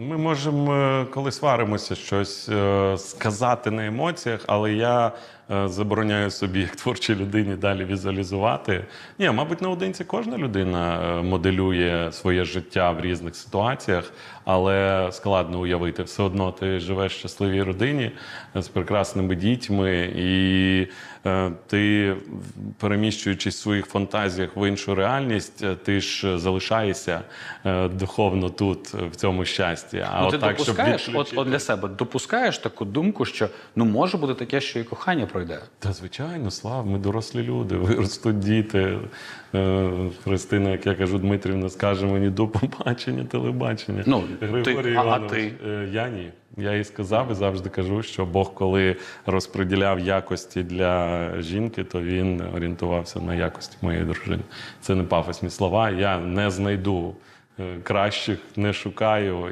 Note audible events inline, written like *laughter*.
Ми можемо, е, коли сваримося, щось е, сказати на емоціях, але я е, забороняю собі, як творчій людині, далі візуалізувати. Ні, мабуть, наодинці кожна людина моделює своє життя в різних ситуаціях, але складно уявити. Все одно ти живеш в щасливій родині з прекрасними дітьми, і ти, переміщуючись в своїх фантазіях в іншу реальність, ти ж залишаєшся духовно тут, в цьому щасті. А Ну, ти отак, щоб допускаєш, от, от для себе допускаєш таку думку, що ну може бути таке, що і кохання пройде. Та звичайно, слав, ми дорослі люди, *laughs* виростуть діти. Е, Христина, як я кажу, Дмитрівна, скаже мені до побачення, телебачення. Ну, Григорій ти- а- а ти? е, я ні. Я їй сказав і завжди кажу, що Бог, коли розподіляв якості для жінки, то він орієнтувався на якості моєї дружини. Це не пафосні слова. Я не знайду е, кращих, не шукаю.